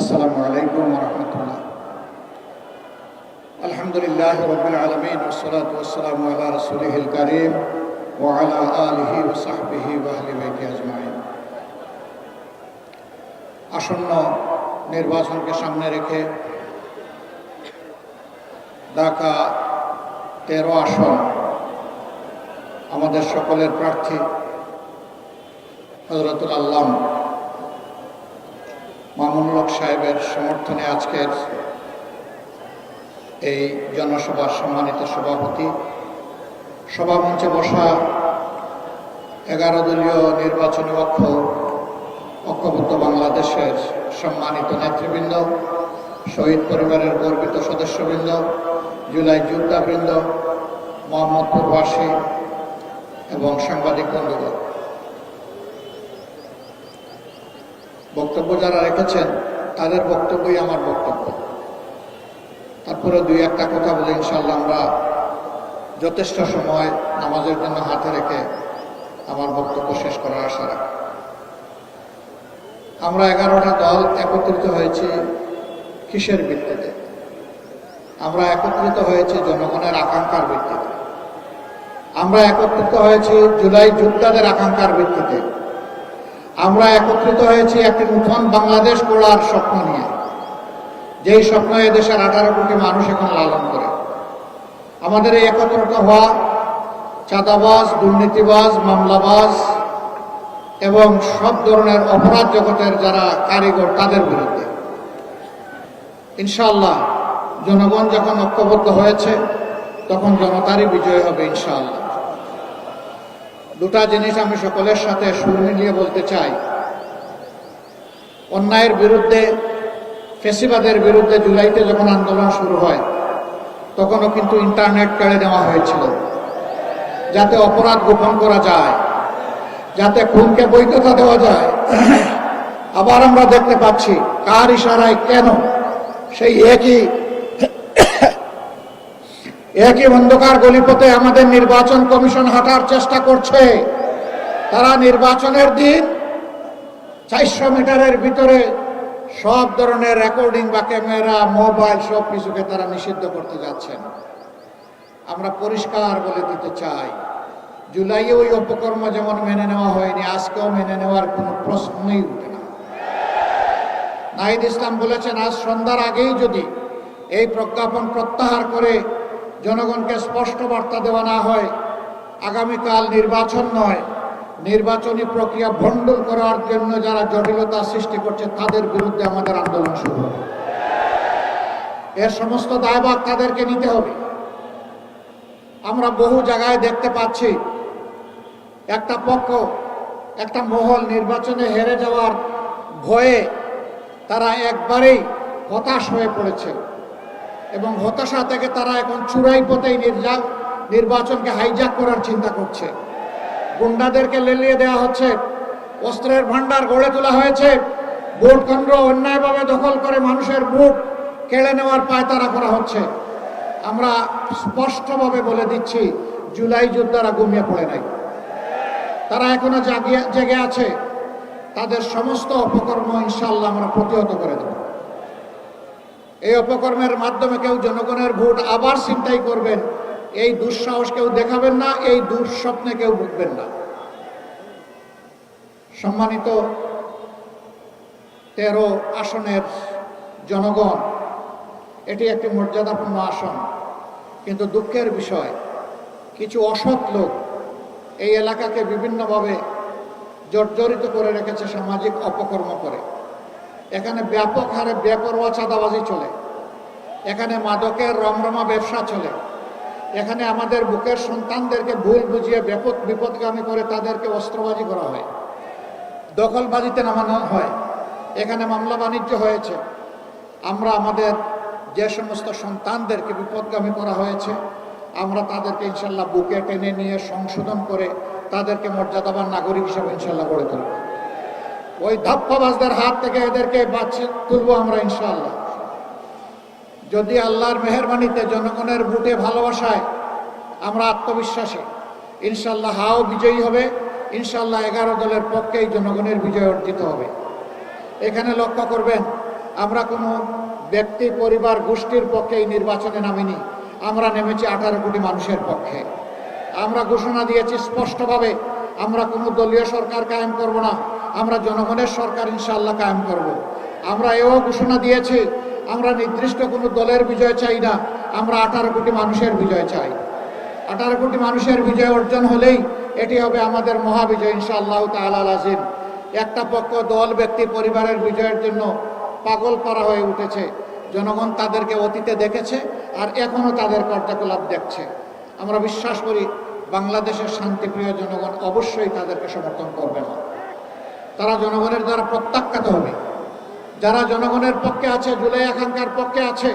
আসসালামু আলাইকুম রহমতুল্লাহ। আলহামদুলিল্লাহ রবিল আলমিন ওসলাত ওসালাম আল্লাহ রসুলহিল করিম ওয়ালা আলহি ওসাহবিহি ওয়াহলি বাইতি আজমাইন। আসন্ন নির্বাচনকে সামনে রেখে ঢাকা তেরো আসন আমাদের সকলের প্রার্থী হজরতুল আল্লাম মামুনুল সাহেবের সমর্থনে আজকের এই জনসভার সম্মানিত সভাপতি। সভামঞ্চে বসা এগারো দলীয় নির্বাচনী অক্ষ, ঐক্যবদ্ধ বাংলাদেশের সম্মানিত নেতৃবৃন্দ, শহীদ পরিবারের গর্বিত সদস্যবৃন্দ, জুলাই যোদ্ধাবৃন্দ মোহাম্মদপুরবাসী এবং সাংবাদিক বন্ধুগণ। বক্তব্য যারা রেখেছেন, তাদের বক্তব্যই আমার বক্তব্য। তারপরে দুই একটা কথা বলে ইনশাল্লাহ আমরা যথেষ্ট সময় নামাজের জন্য হাতে রেখে আমার বক্তব্য শেষ করার আশা রাখি। আমরা এগারোটা দল একত্রিত হয়েছি কিসের ভিত্তিতে? আমরা একত্রিত হয়েছি জনগণের আকাঙ্ক্ষার ভিত্তিতে। আমরা একত্রিত হয়েছি জুলাই যোদ্ধাদের আকাঙ্ক্ষার ভিত্তিতে। আমরা একত্রিত হয়েছি একটি নূতন বাংলাদেশ গড়ার স্বপ্ন নিয়ে। যেই স্বপ্ন এদেশের আঠারো কোটি মানুষ এখন লালন করে। আমাদের এই একত্রিত হওয়া চাঁদাবাজ, দুর্নীতিবাজ, মামলাবাজ এবং সব ধরনের অপরাধ জগতের যারা কারিগর, তাদের বিরুদ্ধে। ইনশাল্লাহ জনগণ যখন ঐক্যবদ্ধ হয়েছে, তখন জনতারই বিজয় হবে ইনশাআল্লাহ। দুটা জিনিস আমি সকলের সাথে সুর মিলিয়ে বলতে চাই। অন্যায়ের বিরুদ্ধে, ফেসিবাদের বিরুদ্ধে জুলাইতে যখন আন্দোলন শুরু হয়, তখনও কিন্তু ইন্টারনেট কেড়ে নেওয়া হয়েছিল। যাতে অপরাধ গোপন করা যায়, যাতে খুনকে বৈধতা দেওয়া যায়। আবার আমরা দেখতে পাচ্ছি, কার ইশারায় কেন সেই একই একই অন্ধকার গলিপথে আমাদের নির্বাচন কমিশন হাঁটার চেষ্টা করছে। তারা নির্বাচনের দিন চারশো মিটারের ভিতরে সব ধরনের রেকর্ডিং বা ক্যামেরা, মোবাইল সব কিছুকে তারা নিষিদ্ধ করতে যাচ্ছেন। আমরা পরিষ্কার বলে দিতে চাই, জুলাইয়ে ওই অপকর্ম যেমন মেনে নেওয়া হয়নি, আজকেও মেনে নেওয়ার কোনো প্রশ্নই উঠে না। নাহিদ ইসলাম বলেছেন, আজ সন্ধ্যার আগেই যদি এই প্রজ্ঞাপন প্রত্যাহার করে জনগণকে স্পষ্ট বার্তা দেওয়া না হয়, আগামীকাল নির্বাচন নয়। নির্বাচনী প্রক্রিয়া ভণ্ডুল করার জন্য যারা জটিলতা সৃষ্টি করছে, তাদের বিরুদ্ধে আমাদের আন্দোলন শুরু হবে। এর সমস্ত দায়ভাগ তাদেরকে নিতে হবে। আমরা বহু জায়গায় দেখতে পাচ্ছি, একটা পক্ষ, একটা মহল নির্বাচনে হেরে যাওয়ার ভয়ে তারা একবারেই হতাশ হয়ে পড়েছে। এবং হতাশা থেকে তারা এখন চূড়াই পথেই নির্বাচনকে হাইজ্যাক করার চিন্তা করছে। গুন্ডাদেরকে লেলিয়ে দেওয়া হচ্ছে। অস্ত্রের ভান্ডার গড়ে তোলা হয়েছে। ভোট কেন্দ্র অন্যায়ভাবে দখল করে মানুষের ভোট কেড়ে নেওয়ার পায়তারা করা হচ্ছে। আমরা স্পষ্টভাবে বলে দিচ্ছি, জুলাই যোদ্ধারা ঘুমিয়ে পড়ে নাই। তারা এখনও জাগিয়ে জেগে আছে। তাদের সমস্ত অপকর্ম ইনশাল্লাহ আমরা প্রতিহত করে দেব। এই অপকর্মের মাধ্যমে কেউ জনগণের ভোট আবার চিন্তাই করবেন, এই দুঃসাহস কেউ দেখাবেন না, এই দুঃস্বপ্নে কেউ ভুগবেন না। সম্মানিত তেরো আসনের জনগণ, এটি একটি মর্যাদাপূর্ণ আসন, কিন্তু দুঃখের বিষয়, কিছু অসৎ লোক এই এলাকাকে বিভিন্নভাবে জর্জরিত করে রেখেছে সামাজিক অপকর্ম করে। এখানে ব্যাপক হারে বেপরোয়া চাঁদাবাজি চলে। এখানে মাদকের রমরমা ব্যবসা চলে। এখানে আমাদের বুকের সন্তানদেরকে ভুল বুঝিয়ে ব্যাপক বিপদগামী করে তাদেরকে অস্ত্রবাজি করা হয়। দখলবাজিতে নামানো হয়। এখানে মামলা বাণিজ্য হয়েছে। আমরা আমাদের যে সমস্ত সন্তানদেরকে বিপদগামী করা হয়েছে, আমরা তাদেরকে ইনশাল্লাহ বুকে টেনে নিয়ে সংশোধন করে তাদেরকে মর্যাদাবান নাগরিক হিসেবে ইনশাল্লাহ গড়ে তুলব। ওই ধাপ্পাবাজদের হাত থেকে এদেরকে বাঁচিয়ে তুলব আমরা ইনশাল্লাহ। যদি আল্লাহর মেহরবানিতে জনগণের বুটে ভালোবাসায়, আমরা আত্মবিশ্বাসী। ইনশাল্লাহ হাও বিজয়ী হবে। ইনশাল্লাহ এগারো দলের পক্ষেই জনগণের বিজয় অর্জিত হবে। এখানে লক্ষ্য করবেন, আমরা কোনো ব্যক্তি, পরিবার, গোষ্ঠীর পক্ষে এই নির্বাচনে নামিনি। আমরা নেমেছি আঠারো কোটি মানুষের পক্ষে। আমরা ঘোষণা দিয়েছি স্পষ্টভাবে, আমরা কোনো দলীয় সরকার কায়েম করব না। আমরা জনগণের সরকার ইনশাল্লাহ কায়েম করব। আমরা এও ঘোষণা দিয়েছি আমরা নির্দিষ্ট কোনো দলের বিজয় চাই না, আমরা আঠারো কোটি মানুষের বিজয় চাই। আঠারো কোটি মানুষের বিজয় অর্জন হলেই এটি হবে আমাদের মহাবিজয়, ইনশাআল্লাহ তাআলা আজিম একটা পক্ষ দল, ব্যক্তি, পরিবারের বিজয়ের জন্য পাগল করা হয়ে উঠেছে। জনগণ তাদেরকে অতীতে দেখেছে আর এখনও তাদের কার্যকলাপ দেখছে। আমরা বিশ্বাস করি বাংলাদেশের শান্তিপ্রিয় জনগণ অবশ্যই তাদেরকে সমর্থন করবে। না তারা জনগণের দ্বারা প্রত্যাখ্যাত হবে। যারা জনগণের পক্ষে আছে, জুলাই আকাঙ্ক্ষার পক্ষে আছে,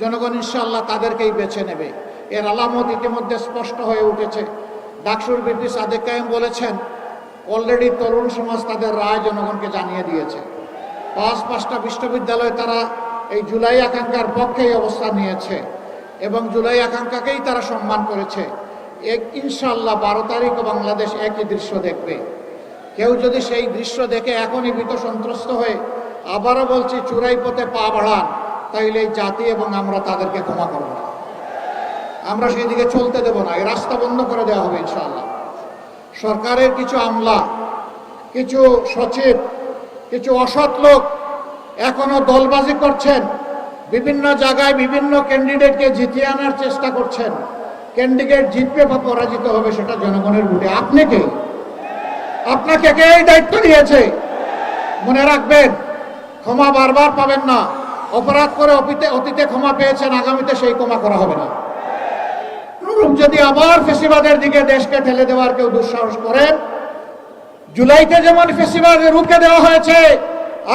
জনগণ ইনশাল্লাহ তাদেরকেই বেছে নেবে। এর আলামত ইতিমধ্যে স্পষ্ট হয়ে উঠেছে। ডাকসুর বিপি সাদেক কায়েম বলেছেন, অলরেডি তরুণ সমাজ তাদের রায় জনগণকে জানিয়ে দিয়েছে। পাঁচ পাঁচটা বিশ্ববিদ্যালয়ে তারা এই জুলাই আকাঙ্ক্ষার পক্ষেই অবস্থান নিয়েছে এবং জুলাই আকাঙ্ক্ষাকেই তারা সম্মান করেছে। এক ইনশাল্লাহ বারো তারিখ বাংলাদেশ একই দৃশ্য দেখবে। কেউ যদি সেই দৃশ্য দেখে এখনই ভীত সন্ত্রস্ত হয়ে আবারও বলছি চূড়াই পথে পা বাড়ান, তাইলে এই জাতি এবং আমরা তাদেরকে ক্ষমা করব। না আমরা সেই দিকে চলতে দেব না, এই রাস্তা বন্ধ করে দেওয়া হবে ইনশাআল্লাহ। সরকারের কিছু আমলা, কিছু সচিব, কিছু অসৎ লোক এখনও দলবাজি করছেন, বিভিন্ন জায়গায় বিভিন্ন ক্যান্ডিডেটকে জিতিয়ে আনার চেষ্টা করছেন। ক্যান্ডিডেট জিতবে বা পরাজিত হবে সেটা জনগণের ভোটে। আপনি কে? আপনাকে কে এই দায়িত্ব দিয়েছে মনে রাখবেন ক্ষমা বারবার পাবেন না। অপরাধ করে অতীতে অতীতে ক্ষমা পেয়েছেন, আগামীতে সেই ক্ষমা করা হবে না। যদি আবার ফেসিবাদের দিকে দেশকে ঠেলে দেওয়ার কেউ দুঃসাহস করেন, জুলাইতে যেমন ফেসিবাদে রুখে দেওয়া হয়েছে,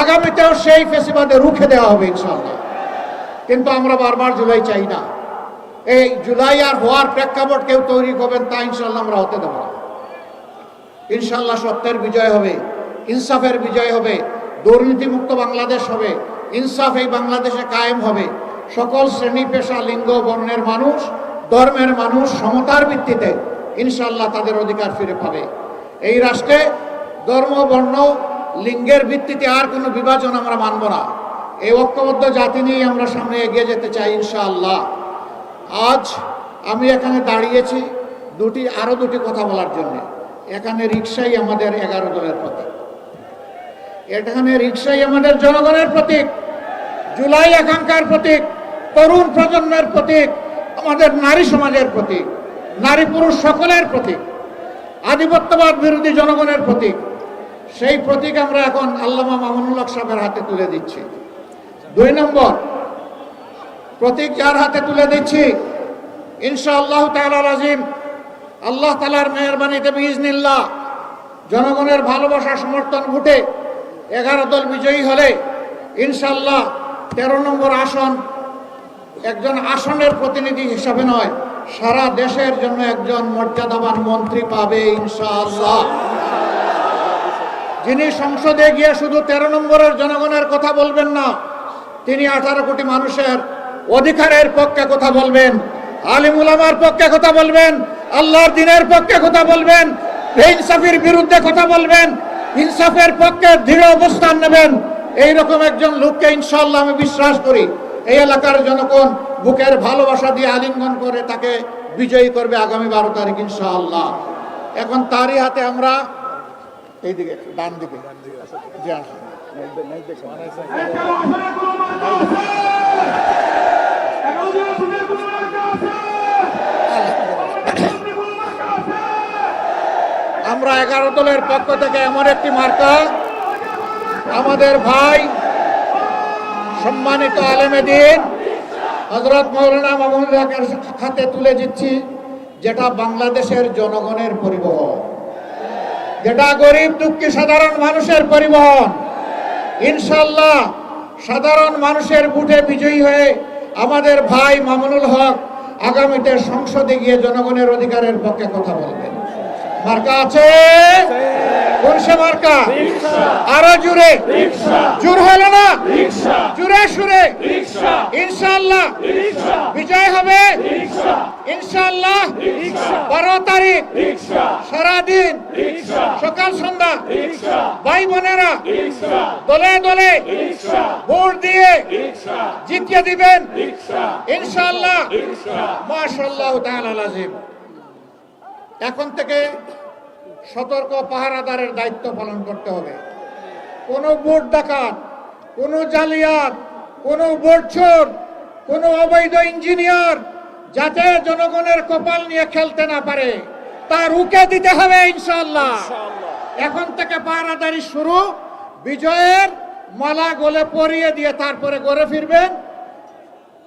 আগামীতেও সেই ফেসিবাদে রুখে দেওয়া হবে ইনশাল্লাহ কিন্তু আমরা বারবার জুলাই চাই না। এই জুলাই আর হওয়ার প্রেক্ষাপট কেউ তৈরি করবেন তা ইনশাল্লাহ আমরা হতে দেবো না। ইনশাল্লাহ সত্যের বিজয় হবে, ইনসাফের বিজয় হবে দুর্নীতিমুক্ত বাংলাদেশ হবে, ইনসাফ এই বাংলাদেশে কায়েম হবে। সকল শ্রেণি, পেশা, লিঙ্গ, বর্ণের মানুষ, ধর্মের মানুষ সমতার ভিত্তিতে ইনশাল্লাহ তাদের অধিকার ফিরে পাবে। এই রাষ্ট্রে ধর্ম, বর্ণ, লিঙ্গের ভিত্তিতে আর কোনো বিভাজন আমরা মানব না। এই ঐক্যবদ্ধ জাতি নিয়ে আমরা সামনে এগিয়ে যেতে চাই ইনশাআল্লাহ। আজ আমি এখানে দাঁড়িয়েছি দুটি, আরও দুটি কথা বলার জন্য। এখানে রিক্সাই আমাদের এগারো দলের প্রতীক এখানে রিক্সাই আমাদের জনগণের প্রতীক, জুলাই আকাঙ্ক্ষার প্রতীক, তরুণ প্রজন্মের প্রতীক, আমাদের নারী সমাজের প্রতীক, নারী পুরুষ সকলের প্রতীক, আধিপত্যবাদ বিরোধী জনগণের প্রতীক। সেই প্রতীক আমরা এখন আল্লামা মামুনুল্লাহ সাহেবের হাতে তুলে দিচ্ছি। দুই নম্বর, প্রতীক যার হাতে তুলে দিচ্ছি? ইনশা আল্লাহ তালার আজিম আল্লাহ তালার মেহরবানিতে বিজনিল্লাহ জনগণের ভালোবাসা সমর্থন ভোটে এগারো দল বিজয়ী হলে ইনশাল্লাহ তেরো নম্বর আসন একজন আসনের প্রতিনিধি হিসাবে নয়, সারা দেশের জন্য একজন মর্যাদাবান মন্ত্রী পাবে ইনশাআল্লাহ। যিনি সংসদে গিয়ে শুধু তেরো নম্বরের জনগণের কথা বলবেন না, তিনি আঠারো কোটি মানুষের অধিকারের পক্ষে কথা বলবেন, আলিমুল আমার পক্ষে কথা বলবেন, আল্লাহর দিনের পক্ষে কথা বলবেন বিরুদ্ধে কথা বলবেন ইনসাফের পক্ষে দৃঢ় অবস্থান নেবেন। এইরকম একজন লোককে ইনশাল্লাহ আমি বিশ্বাস করি। এই এলাকার জনগণ বুকের ভালোবাসা দিয়ে আলিঙ্গন করে তাকে বিজয়ী করবে আগামী বারো তারিখ ইনশাআল্লাহ। এখন তারই হাতে আমরা এইদিকে ডান দিকে আসুন। আমরা এগারো দলের পক্ষ থেকে এমন একটি মার্কা। আমাদের ভাই সম্মানিত আলেমে দিন হজরত মৌলানা মামুন হকের খাতে তুলে দিচ্ছি, যেটা বাংলাদেশের জনগণের পরিবহন। যেটা গরিব, দুঃখী, সাধারণ মানুষের পরিবহন। ইনশাল্লাহ সাধারণ মানুষের বুটে বিজয়ী হয়ে আমাদের ভাই মামুনুল হক আগামীতে সংসদে গিয়ে জনগণের অধিকারের পক্ষে কথা বলবেন মার্কা আছে? কোন সে মার্কা? আরও জুড়ে জোর হলো না? জুড়ে সুরে। রিক্সা ইনশাআল্লাহ। বিজয় হবে? রিক্সা ইনশাআল্লাহ। বারো তারিখ। সারাদিন। সকাল সন্ধ্যা। ভাই বোনেরা, দলে দলে ভোট দিয়ে জিতিয়ে দিবেন। মাশাআল্লাহ তাআলা লাজিম এখন থেকে সতর্ক পাহারাদারের দায়িত্ব পালন করতে হবে। কোনো ভোট ডাকাত কোনো জালিয়াত কোনো ভোট চোর কোনো অবৈধ ইঞ্জিনিয়ার যাতে জনগণের কপাল নিয়ে খেলতে না পারে তা রুকে দিতে হবে ইনশাল্লাহ এখন থেকে পাহারাদারি শুরু বিজয়ের মালা গোলে পরিয়ে দিয়ে তারপরে ঘরে ফিরবেন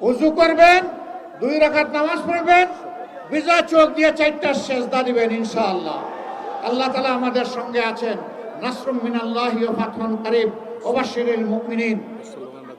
উজু করবেন দুই রাকাত নামাজ পড়বেন বিজয় চোখ দিয়ে চারটা সেজদা দিবেন, ইনশাআল্লাহ। আল্লাহ তালা আমাদের সঙ্গে আছেন। নাসরুম মিনাল্লাহ ওয়া ফাতহুন কারীব, ওবাশশিরিল মুমিনিন।